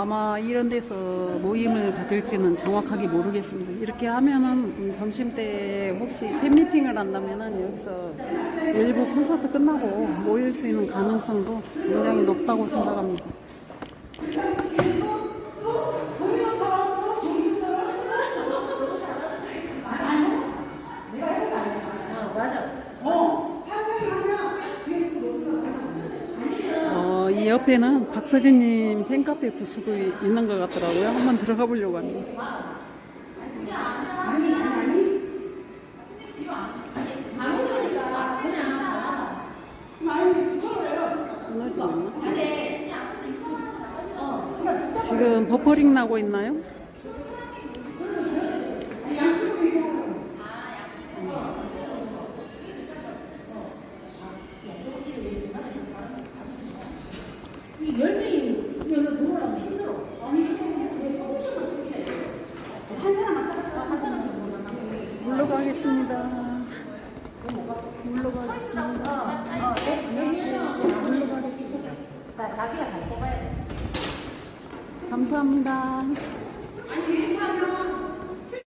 아마 이런 데서 모임을 가질지는 정확하게 모르겠습니다. 이렇게 하면은 음, 점심 때 혹시 팬미팅을 한다면은 여기서 일부 콘서트 끝나고 모일 수 있는 가능성도 굉장히 높다고 생각합니다. 옆에는 박서진님 팬카페 부스도 이- 있는 것 같더라고요. 한번 들어가 보려고 합니다. 지금 버퍼링 나고 있나요? 이 열명이 여기로 들어오려면 힘들어. 한 사람만 따라서 한 사람만 물러가겠습니다. 물러가겠습니다. 물러가겠습니다. 자, 자기가 잘 뽑아야 돼. 감사합니다.